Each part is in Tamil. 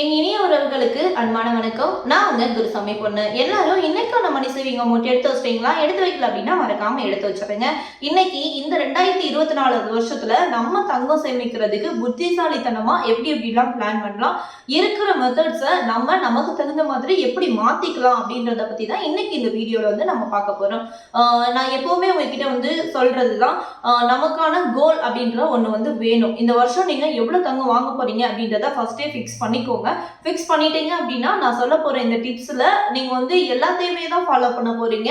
என் இனிய உறவுகளுக்கு அன்பான வணக்கம். நான் உங்க குருசாமி பொண்ணு. எல்லாரும் இன்னைக்கும் நம்ம சேவிங் அமௌண்ட் எடுத்து வச்சிட்டீங்களா? எடுத்து வைக்கல அப்படின்னா மறக்காம எடுத்து வச்சிருங்க இன்னைக்கு இந்த ரெண்டாயிரத்தி இருபத்தி நாலு வருஷத்துல நம்ம தங்கம் சேமிக்கிறதுக்கு புத்திசாலித்தனமா எப்படி எப்படிலாம் பிளான் பண்ணலாம்? இருக்கிற மெத்தட்ஸை நம்ம நமக்கு தகுந்த மாதிரி எப்படி மாத்திக்கலாம் அப்படின்றத பத்தி தான் இன்னைக்கு இந்த வீடியோல வந்து நம்ம பார்க்க போறோம். நான் எப்பவுமே உங்ககிட்ட வந்து சொல்றது தான் நமக்கான கோல் அப்படின்ற ஒன்று வந்து வேணும். இந்த வருஷம் நீங்க எவ்வளவு தங்கம் வாங்க போறீங்க அப்படின்றத ஃபர்ஸ்டே ஃபிக்ஸ் பண்ணிக்கோங்க. ஃபிக்ஸ் பண்ணிட்டீங்க அப்படின்னா நான் சொல்ல போகிற இந்த டிப்ஸில் நீங்கள் வந்து எல்லாத்தையுமே தான் ஃபாலோ பண்ண போகிறீங்க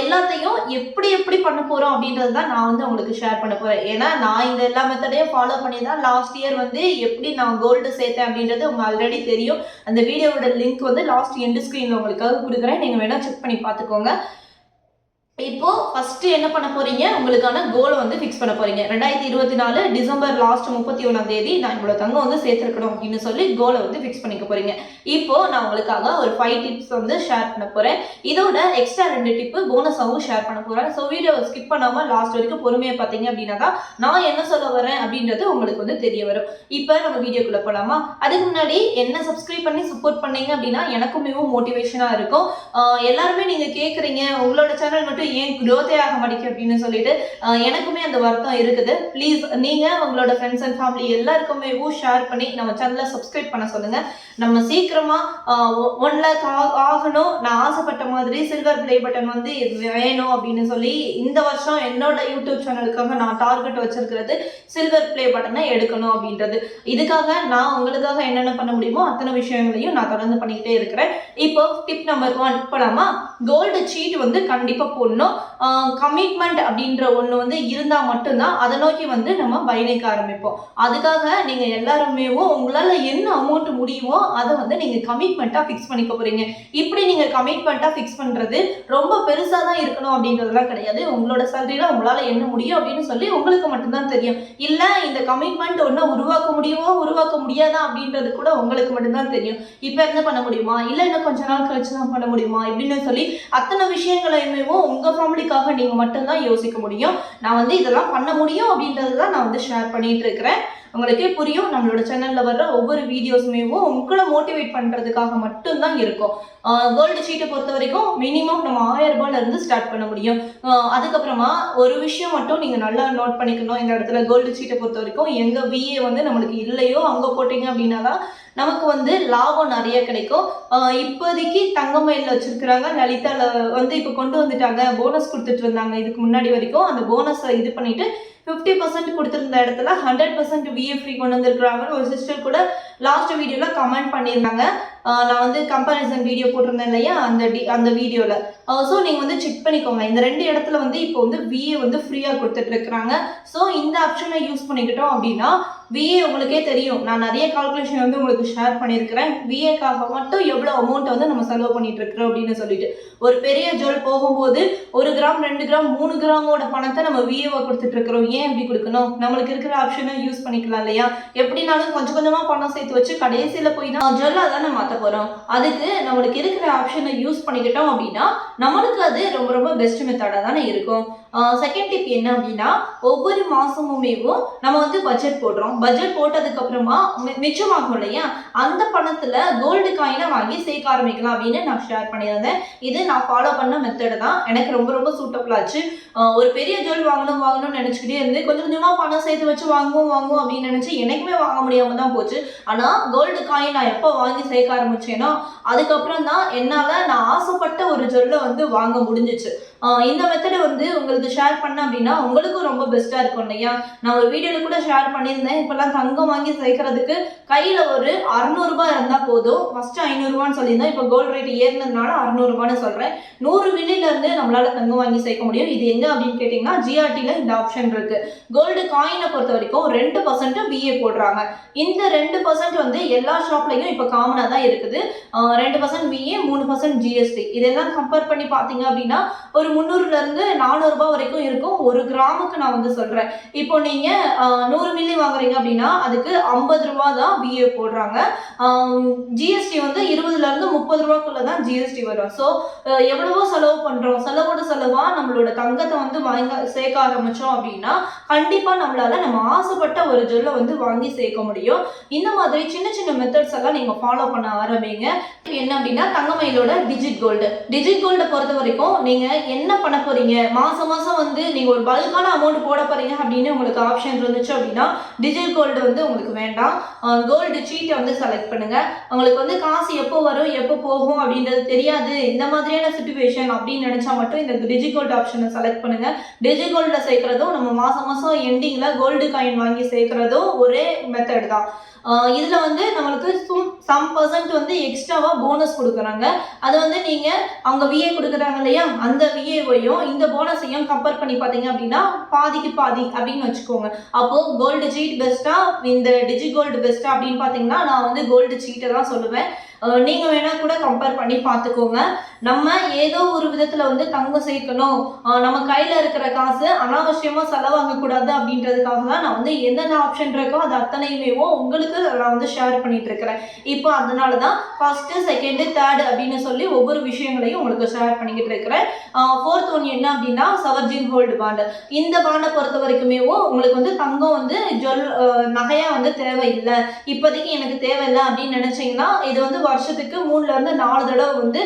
எல்லாத்தையும் எப்படி எப்படி பண்ண போகிறோம் அப்படின்றது தான் நான் வந்து உங்களுக்கு ஷேர் பண்ண போகிறேன் ஏன்னா நான் இந்த எல்லா மெத்தடையும் ஃபாலோ பண்ணி தான் லாஸ்ட் இயர் வந்து எப்படி நான் கோல்டு சேர்த்தேன் அப்படின்றது உங்களுக்கு ஆல்ரெடி தெரியும். அந்த வீடியோவோட லிங்க் வந்து லாஸ்ட் எண்டு ஸ்க்ரீனில் உங்களுக்காக கொடுக்குறேன். நீங்கள் வேணால் செக் பண்ணி பார்த்துக்கோங்க. இப்போ ஃபர்ஸ்ட் என்ன பண்ண போறீங்க? உங்களுக்கான கோலை வந்து ஃபிக்ஸ் பண்ண போறீங்க. ரெண்டாயிரத்தி இருபத்தி நாலு டிசம்பர் லாஸ்ட் முப்பத்தி ஒன்றாம் தேதி நான் இவ்வளோ தங்கம் வந்து சேர்த்துருக்கணும் அப்படின்னு சொல்லி கோலை வந்து ஃபிக்ஸ் பண்ணிக்க போறீங்க. இப்போ நான் உங்களுக்காக ஒரு ஃபைவ் டிப்ஸ் வந்து ஷேர் பண்ண போறேன். இதோட எக்ஸ்ட்ரா ரெண்டு டிப்பு போனஸாகவும் ஷேர் பண்ண போறேன். ஸோ வீடியோவை ஸ்கிப் பண்ணாம லாஸ்ட் வரைக்கும் பொறுமையாக பார்த்தீங்க அப்படின்னா தான் நான் என்ன சொல்ல வரேன் அப்படின்றது உங்களுக்கு வந்து தெரிய வரும். இப்போ நம்ம வீடியோக்குள்ள போலாமா? அதுக்கு முன்னாடி என்ன சப்ஸ்கிரைப் பண்ணி சப்போர்ட் பண்ணீங்க அப்படின்னா எனக்கும் மிகவும் மோட்டிவேஷனாக இருக்கும். எல்லாருமே நீங்க கேக்குறீங்க. உங்களோட சேனல் மட்டும் ஏன் குரோத்தே ஆக மாட்டேங்குது அப்படின்னு சொல்லிட்டு எனக்குமே அந்த வருத்தம் இருக்குது. ப்ளீஸ் நீங்கள் உங்களோட ஃப்ரெண்ட்ஸ் அண்ட் ஃபேமிலி எல்லாருக்குமே ஷேர் பண்ணி நம்ம சேனலை சப்ஸ்கிரைப் பண்ண சொல்லுங்க. நம்ம சீக்கிரமா ஒன் லேக் ஆகணும். நான் ஆசைப்பட்ட மாதிரி சில்வர் பிளே பட்டன் வந்து வேணும் அப்படின்னு சொல்லி இந்த வருஷம் என்னோட யூடியூப் சேனலுக்காக நான் டார்கெட் வச்சிருக்கிறது சில்வர் பிளே பட்டனை எடுக்கணும் அப்படின்றது. இதுக்காக நான் உங்களுக்காக என்னென்ன பண்ண முடியுமோ அத்தனை விஷயங்களையும் நான் தொடர்ந்து பண்ணிக்கிட்டே இருக்கிறேன். இப்போ டிப் நம்பர் ஒன் போலாமா? கோல்டு சீட் வந்து கண்டிப்பாக போடணும். கமிட்மெண்ட் அப்படின்ற ஒன்று வந்து இருந்தால் மட்டும்தான் அதை நோக்கி வந்து நம்ம பயணிக்க ஆரம்பிப்போம். அதுக்காக நீங்கள் எல்லாருமே உங்களால் என்ன அமௌண்ட் முடியுமோ அதை வந்து நீங்கள் கமிட்மெண்ட்டாக ஃபிக்ஸ் பண்ணிக்க போகிறீங்க இப்படி நீங்கள் கமிட்மெண்ட்டாக ஃபிக்ஸ் பண்ணுறது ரொம்ப பெருசாக தான் இருக்கணும் அப்படின்றதுலாம் கிடையாது. உங்களோட சேலரியில் உங்களால் என்ன முடியும் அப்படின்னு சொல்லி உங்களுக்கு மட்டும்தான் தெரியும். இல்லை இந்த கமிட்மெண்ட் ஒன்று உருவாக்க முடியுமோ உருவாக்க முடியாதா அப்படின்றது கூட உங்களுக்கு மட்டும்தான் தெரியும். இப்போ இருந்து பண்ண முடியுமா? இல்லை இன்னும் கொஞ்ச நாள் கழிச்சு தான் பண்ண முடியுமா? இப்படின்னு சொல்லி அத்தனை விஷயங்களையுமே உங்கள் ஃபேமிலிக்காக நீங்கள் மட்டும்தான் யோசிக்க முடியும். நான் வந்து இதெல்லாம் பண்ண முடியும் அப்படின்றது தான் நான் வந்து ஷேர் பண்ணிட்டு இருக்கிறேன். உங்களுக்கே புரியும் நம்மளோட சேனலில் வர்ற ஒவ்வொரு வீடியோஸுமே உங்களை மோட்டிவேட் பண்ணுறதுக்காக மட்டும்தான் இருக்கும். கோல்டு சீட்டை பொறுத்த வரைக்கும் மினிமம் நம்ம ஆயிரம் ரூபாயில இருந்து ஸ்டார்ட் பண்ண முடியும். அதுக்கப்புறமா ஒரு விஷயம் மட்டும் நீங்கள் நல்லா நோட் பண்ணிக்கணும். இந்த இடத்துல கோல்டு சீட்டை பொறுத்த வரைக்கும் எங்கள் விஏ வந்து நம்மளுக்கு இல்லையோ அங்கே போட்டிங்க அப்படின்னா தான் நமக்கு வந்து லாபம் நிறைய கிடைக்கும். இப்போதைக்கு இப்போதைக்கு தங்கமயில் வச்சிருக்கிறாங்க. லலிதாவில் வந்து இப்போ கொண்டு வந்துட்டாங்க. போனஸ் கொடுத்துட்டு இருந்தாங்க. இதுக்கு முன்னாடி வரைக்கும் அந்த போனஸை இது பண்ணிட்டு ஃபிஃப்டி பர்சன்ட் கொடுத்துருந்த இடத்துல ஹண்ட்ரட் பர்சன்ட் விஏ ஃப்ரீ கொண்டு வந்திருக்கிறாங்கன்னு ஒரு சிஸ்டர் கூட லாஸ்ட் வீடியோவில் கமெண்ட் பண்ணியிருந்தாங்க. நான் வந்து கம்பேரிசன் வீடியோ போட்டிருந்தேன் இல்லையா? அந்த டி அந்த வீடியோவில் ஸோ நீங்கள் வந்து செக் பண்ணிக்கோங்க. இந்த ரெண்டு இடத்துல வந்து இப்போ வந்து விஏ வந்து ஃப்ரீயாக கொடுத்துட்டு இருக்கிறாங்க ஸோ இந்த ஆப்ஷனை யூஸ் பண்ணிக்கிட்டோம் அப்படின்னா விஏ உங்களுக்கே தெரியும். நான் நிறைய கால்குலேஷன் வந்து உங்களுக்கு ஷேர் பண்ணியிருக்கிறேன். விஏக்காக மட்டும் எவ்வளோ அமௌண்ட் வந்து நம்ம செலவு பண்ணிட்டு இருக்கிறோம் அப்படின்னு சொல்லிட்டு. ஒரு பெரிய ஜுவல் போகும்போது ஒரு கிராம் ரெண்டு கிராம் மூணு கிராமோட பணத்தை நம்ம விஏவை கொடுத்துட்டு இருக்கிறோம் ஏன் இப்படி கொடுக்கணும்? நம்மளுக்கு இருக்கிற ஆப்ஷனை யூஸ் பண்ணிக்கலாம் இல்லையா? எப்படினாலும் கொஞ்சம் கொஞ்சமாக பணம் சேர்த்து வச்சு கடைசியில் போய் தான் ஜுவல்லாக தானே மாற்ற போகிறோம் அதுக்கு நம்மளுக்கு இருக்கிற ஆப்ஷனை யூஸ் பண்ணிக்கிட்டோம் அப்படின்னா நம்மளுக்கு அது ரொம்ப ரொம்ப பெஸ்ட் மெத்தடாக தானே இருக்கும். செகண்ட் டிப் என்ன அப்படின்னா ஒவ்வொரு மாதமுமேவும் நம்ம வந்து பட்ஜெட் போடுறோம். பட்ஜெட் போட்டதுக்கு அப்புறமா மி- மிச்சமாகும் இல்லையா? அந்த பணத்தில் கோல்டு காயினை வாங்கி சேர்க்க ஆரம்பிக்கலாம் அப்படின்னு நான் ஷேர் பண்ணியிருந்தேன். இது நான் ஃபாலோ பண்ண மெத்தடு தான். எனக்கு ரொம்ப ரொம்ப சூட்டபிள் ஆச்சு. ஒரு பெரிய ஜுவல் வாங்கணும் வாங்கணும்னு நினச்சிக்கிட்டே சேர்ந்து கொஞ்சம் கொஞ்சமாக பணம் சேர்த்து வச்சு வாங்குவோம் வாங்குவோம் அப்படின்னு நினச்சி எனக்குமே வாங்க முடியாம தான் போச்சு. ஆனால் கோல்டு காயின் நான் எப்போ வாங்கி சேர்க்க ஆரம்பிச்சேனோ அதுக்கப்புறம் தான் என்னால் நான் ஆசைப்பட்ட ஒரு ஜொல்லை வந்து வாங்க முடிஞ்சிச்சு. இந்த மெத்தடை வந்து உங்களுக்கு ஷேர் பண்ண அப்படின்னா உங்களுக்கும் ரொம்ப பெஸ்ட்டாக இருக்கும் இல்லையா? நான் ஒரு வீடியோவில் கூட ஷேர் பண்ணியிருந்தேன். இப்போல்லாம் தங்கம் வாங்கி சேர்க்கறதுக்கு கையில் ஒரு அறநூறுபா இருந்தால் போதும். ஃபஸ்ட்டு ஐநூறுரூவான்னு சொல்லியிருந்தேன். இப்போ கோல்டு ரேட் ஏறினதுனால அறநூறுபான்னு சொல்கிறேன் நூறு மில்லிலேருந்து நம்மளால் தங்கம் வாங்கி சேர்க்க முடியும். இது எங்கே அப்படின்னு கேட்டிங்கன்னா ஜிஆர்டியில் இந்த ஆப்ஷன் இருக்குது கோல்டு காயினை பொறுத்த வரைக்கும் ரெண்டு பர்சன்ட் பிஏ போடுறாங்க. இந்த ரெண்டு பர்சன்ட் வந்து எல்லா ஷாப்லையும் இப்போ காமனாக தான் இருக்குது. ரெண்டு பர்சன்ட் பிஏ மூணு பர்சன்ட் ஜிஎஸ்டி இதெல்லாம் கம்பேர் பண்ணி பார்த்தீங்க அப்படின்னா ஒரு ஒரு முந்நூறுல இருந்து வரைக்கும் இருக்கும். ஒரு கிராமுக்கு நான் வந்து சொல்கிறேன் இப்போ நீங்கள் நூறு மில்லி வாங்குறீங்க அப்படின்னா அதுக்கு ஐம்பது ரூபா தான் பிஏ போடுறாங்க. ஜிஎஸ்டி வந்து இருபதுலேருந்து முப்பது ரூபாக்குள்ளே தான் ஜிஎஸ்டி வரும். ஸோ எவ்வளவோ செலவு பண்ணுறோம் செலவோட செலவாக நம்மளோட தங்கத்தை வந்து வாங்க சேர்க்க ஆரம்பித்தோம் அப்படின்னா கண்டிப்பாக நம்மளால் நம்ம ஆசைப்பட்ட ஒரு ஜொல்லை வந்து வாங்கி சேர்க்க முடியும். இந்த மாதிரி சின்ன சின்ன மெத்தட்ஸ் எல்லாம் நீங்கள் ஃபாலோ பண்ண ஆரம்பிங்க. என்ன அப்படின்னா தங்கமயிலோட டிஜிட் கோல்டு டிஜிட் கோல்டை பொறுத்த வரைக்கும் நீங்கள் என்ன பண்ண போறீங்க? மாசம் மாசம் வந்து நீங்க ஒரு பல்கான அமௌண்ட் போட போறீங்க அப்படின்னு உங்களுக்கு ஆப்ஷன் இருந்துச்சு அப்படின்னா டிஜிட் கோல்டு வந்து உங்களுக்கு வேண்டாம். கோல்டு சீட்டை வந்து செலக்ட் பண்ணுங்க. உங்களுக்கு வந்து காசு எப்போ வரும் எப்போ போகும் அப்படின்றது தெரியாது. இந்த மாதிரியான சுச்சுவேஷன் அப்படின்னு நினைச்சா மட்டும் இந்த டிஜிட் கோல்டு ஆப்ஷனை செலக்ட் பண்ணுங்க. டிஜிட் கோல்டில் சேர்க்கறதும் நம்ம மாசம் மாசம் எண்டிங்ல கோல்டு காயின் வாங்கி சேர்க்கறதும் ஒரே மெத்தட் தான். இதில் வந்து நம்மளுக்கு சும் சம் பர்சன்ட் வந்து எக்ஸ்ட்ராவாக போனஸ் கொடுக்குறாங்க. அது வந்து நீங்கள் அவங்க விஏ கொடுக்குறாங்க இல்லையா? அந்த விஏவையும் இந்த போனஸையும் கம்பேர் பண்ணி பார்த்தீங்க அப்படின்னா பாதிக்கு பாதி அப்படின்னு வச்சுக்கோங்க. அப்போது கோல்டு சீட் பெஸ்ட்டாக இந்த டிஜி கோல்டு பெஸ்ட்டாக அப்படின்னு பார்த்தீங்கன்னா நான் வந்து கோல்டு சீட்டை தான் சொல்லுவேன். நீங்கள் வேணால் கூட கம்பேர் பண்ணி பார்த்துக்கோங்க. நம்ம ஏதோ ஒரு விதத்தில் வந்து தங்கம் சேர்க்கணும். நம்ம கையில் இருக்கிற காசு அனாவசியமாக செலவாகக்கூடாது அப்படின்றதுக்காக தான் நான் வந்து என்னென்ன ஆப்ஷன் இருக்கோ அது அத்தனையுமேவோ உங்களுக்கு நான் வந்து ஷேர் பண்ணிட்டு இருக்கிறேன். இப்போ அதனால தான் ஃபஸ்ட்டு செகண்டு தேர்டு அப்படின்னு சொல்லி ஒவ்வொரு விஷயங்களையும் உங்களுக்கு ஷேர் பண்ணிக்கிட்டு இருக்கிறேன். ஃபோர்த் ஒன் என்ன அப்படின்னா சவர்ஜின் கோல்டு பாண்டு இந்த பாண்டை பொறுத்த வரைக்குமேவோ உங்களுக்கு வந்து தங்கம் வந்து ஜொல் நகையாக வந்து தேவையில்லை. இப்போதைக்கு எனக்கு தேவையில்லை அப்படின்னு நினச்சிங்கன்னா இது வந்து வருஷத்துக்கு மூணுல இருந்து நாலு தடவை வந்து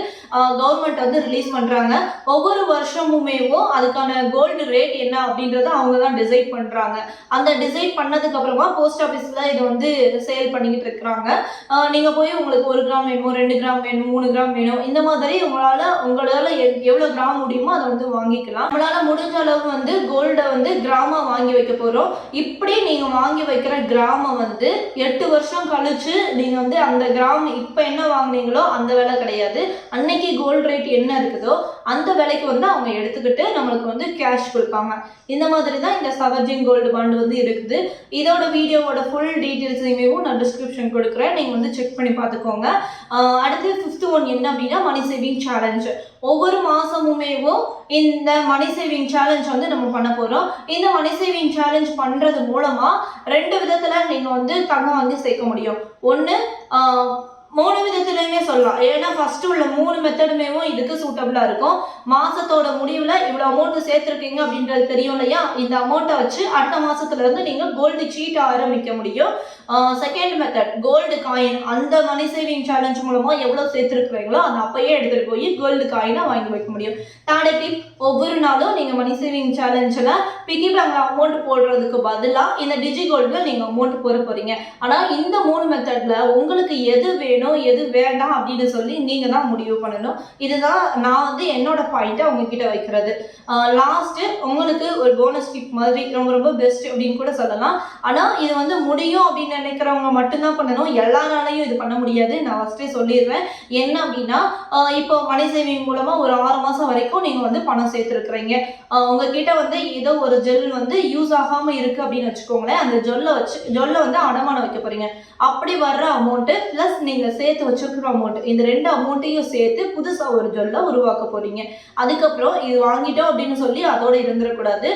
கவர்மெண்ட் வந்து ரிலீஸ் பண்றாங்க. ஒவ்வொரு வருஷமுமேவும் அதுக்கான கோல்டு ரேட் என்ன அப்படின்றத அவங்க தான் டிசைட் பண்றாங்க. அந்த டிசைட் பண்ணதுக்கு அப்புறமா போஸ்ட் ஆஃபீஸ்ல இதை வந்து சேல் பண்ணிக்கிட்டு இருக்கிறாங்க. நீங்கள் நீங்க போய் உங்களுக்கு ஒரு கிராம் வேணுமோ ரெண்டு கிராம் வேணும் மூணு கிராம் வேணும் இந்த மாதிரி உங்களால உங்களால எவ்வளோ எவ்வளவு கிராம் முடியுமோ அதை வந்து வாங்கிக்கலாம். நம்மளால முடிஞ்ச அளவு வந்து கோல்டை வந்து கிராமா வாங்கி வைக்க போறோம். இப்படி நீங்க வாங்கி வைக்கிற கிராமம் வந்து எட்டு வருஷம் கழிச்சு நீங்க வந்து அந்த கிராம் இப்போ என்ன வாங்குனீங்களோ அந்த விலை கிடையாது. அன்னைக்கு கோல்டு ரேட் என்ன இருக்குதோ அந்த விலைக்கு வந்து அவங்க எடுத்துக்கிட்டு நம்மளுக்கு வந்து கேஷ் கொடுப்பாங்க. இந்த மாதிரி தான் இந்த சவர்ஜின் கோல்டு பாண்டு வந்து இருக்குது. இதோட வீடியோவோட ஃபுல் டீட்டெயில்ஸையுமே நான் டிஸ்கிரிப்ஷன் கொடுக்குறேன். நீங்கள் வந்து செக் பண்ணி பார்த்துக்கோங்க. அடுத்து ஃபிஃப்த் ஒன் என்ன அப்படின்னா மணி சேவிங் சேலஞ்ச் ஒவ்வொரு மாதமுமேவும் இந்த மணி சேவிங் சேலஞ்ச் வந்து நம்ம பண்ண போகிறோம் இந்த மணி சேவிங் சேலஞ்ச் பண்ணுறது மூலமாக ரெண்டு விதத்தில் நீங்கள் வந்து தங்கம் வந்து சேர்க்க முடியும். ஒன்று மூணு விதத்துலையுமே சொல்லலாம். ஏன்னா ஃபர்ஸ்ட் உள்ள மூணு மெத்தடுமே இதுக்கு சூட்டபிளா இருக்கும். மாசத்தோட முடிவுல இவ்வளவு அமௌண்ட் சேர்த்திருக்கீங்க அப்படின்றது தெரியும் இல்லையா? இந்த அமௌண்ட்டை வச்சு அடுத்த மாசத்துல இருந்து நீங்க கோல்டு சீட் ஆரம்பிக்க முடியும். செகண்ட் மெத்தட் கோல்டு காயின் அந்த மணி சேவிங் சேலஞ்ச் மூலமா எவ்வளவு சேர்த்திருக்கிறீங்களோ அதை அப்பயே எடுத்துட்டு போய் கோல்டு காயினை வாங்கி வைக்க முடியும். தேர்ட் டிப் ஒவ்வொரு நாளும் நீங்க மணி சேவிங் சேலஞ்சில் பிகி பேங்க் அமௌண்ட் போடுறதுக்கு பதிலாக இந்த டிஜி கோல்டில் நீங்க அமௌண்ட் போட போறீங்க. ஆனால் இந்த மூணு மெத்தட்ல உங்களுக்கு எது வேணும் எது வேண்டாம் அப்படின்னு சொல்லி நீங்க தான் முடிவு பண்ணணும். இதுதான் நான் வந்து என்னோட பாயிண்ட்டை உங்ககிட்ட வைக்கிறது. லாஸ்ட் உங்களுக்கு ஒரு போனஸ் டிப் மாதிரி ரொம்ப ரொம்ப பெஸ்ட் அப்படின்னு கூட சொல்லலாம். ஆனால் இது வந்து முடியும் அப்படின்னு நினைக்கிறவங்க மட்டும்தான் பண்ணணும். எல்லாராலையும் இது பண்ண முடியாது. நான் ஃபஸ்ட்டே சொல்லிடுறேன். என்ன அப்படின்னா இப்போ மணி சேவிங் மூலமா ஒரு ஆறு மாசம் வரைக்கும் நீங்க வந்து பணம் சேர்த்துருக்குறீங்க. உங்ககிட்ட வந்து ஏதோ ஒரு ஜெல் வந்து யூஸ் ஆகாம இருக்கு அப்படின்னு வச்சுக்கோங்களேன். அந்த ஜொல்லை வச்சு ஜொல்லை வந்து அடமானம் வைக்க போறீங்க. அப்படி வர்ற அமௌண்ட்டு ப்ளஸ் நீங்கள் சேர்த்து வச்சிருக்கிற அமௌண்ட் இந்த ரெண்டு அமௌண்ட்டையும் சேர்த்து புதுசாக ஒரு ஜொல்லை உருவாக்க போறீங்க. அதுக்கப்புறம் இது வாங்கிட்டோம் அப்படின்னு சொல்லி அதோட இருந்துடக்கூடாது.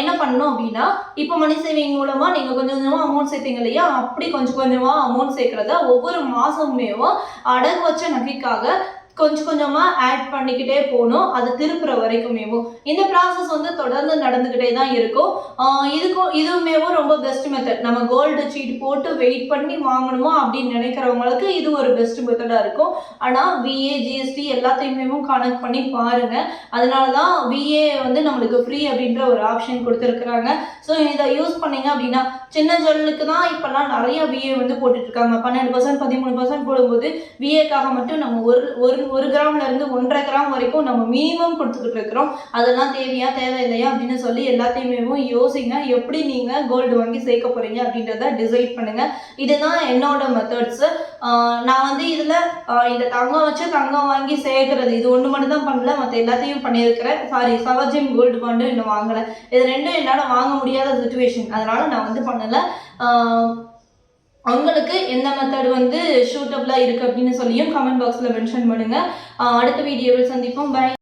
என்ன பண்ணணும் அப்படின்னா இப்போ மணி சேவிங் மூலமாக நீங்கள் கொஞ்சம் கொஞ்சமாக அமௌண்ட் சேர்த்தீங்க இல்லையா? அப்படி கொஞ்சம் கொஞ்சமாக அமௌண்ட் சேர்க்குறத ஒவ்வொரு மாதமேவும் அடகு வச்ச நகைக்காக கொஞ்சம் கொஞ்சமாக ஆட் பண்ணிக்கிட்டே போகணும். அது திருப்புற வரைக்குமேவும் இந்த ப்ராசஸ் வந்து தொடர்ந்து நடந்துக்கிட்டே தான் இருக்கும். இதுக்கும் இதுவுமேவும் ரொம்ப பெஸ்ட் மெத்தட் நம்ம கோல்டு சீட் போட்டு வெயிட் பண்ணி வாங்கணுமோ அப்படின்னு நினைக்கிறவங்களுக்கு இது ஒரு பெஸ்ட் மெத்தடாக இருக்கும். ஆனால் விஏ ஜிஎஸ்டி எல்லாத்தையுமே கனெக்ட் பண்ணி பாருங்க. அதனால தான் விஏ வந்து நம்மளுக்கு ஃப்ரீ அப்படின்ற ஒரு ஆப்ஷன் கொடுத்துருக்குறாங்க. ஸோ இதை யூஸ் பண்ணீங்க அப்படின்னா சின்ன ஜல்லுக்கு தான் இப்போல்லாம் நிறைய விஏ வந்து போட்டுட்டு இருக்காங்க. பன்னெண்டு பர்சன்ட் பதிமூணு பர்சன்ட் போடும்போது விஏக்காக மட்டும் நம்ம ஒரு ஒரு ஒரு கிராம்ல இருந்து ஒன்றரை கிராம் வரைக்கும் நம்ம மினிமம் கொடுத்துக்கிட்டு இருக்கிறோம். அதெல்லாம் தேவையா தேவையில்லையா அப்படின்னு சொல்லி எல்லாத்தையுமே யோசிங்க. எப்படி நீங்க கோல்டு வாங்கி சேர்க்க போறீங்க அப்படின்றத டிசைட் பண்ணுங்க. இதுதான் என்னோட மெத்தட்ஸ் நான் வந்து இதுல இந்த தங்கம் வச்சு தங்கம் வாங்கி சேர்க்கறது இது ஒன்று மட்டும் தான் பண்ணல மற்ற எல்லாத்தையும் பண்ணியிருக்கிறேன். சாரி சவர்ஜின் கோல்டு பாண்டு இன்னும் வாங்கலை. இது ரெண்டும் என்னால் வாங்க முடியாத சுச்சுவேஷன் அதனால நான் வந்து பண்ணலை. ஆஹ் உங்களுக்கு எந்த மெத்தட் வந்து சூட்டபிளாக இருக்குது அப்படின்னு சொல்லியும் கமெண்ட் பாக்ஸில் மென்ஷன் பண்ணுங்கள் அடுத்த வீடியோவில் சந்திப்போம். பை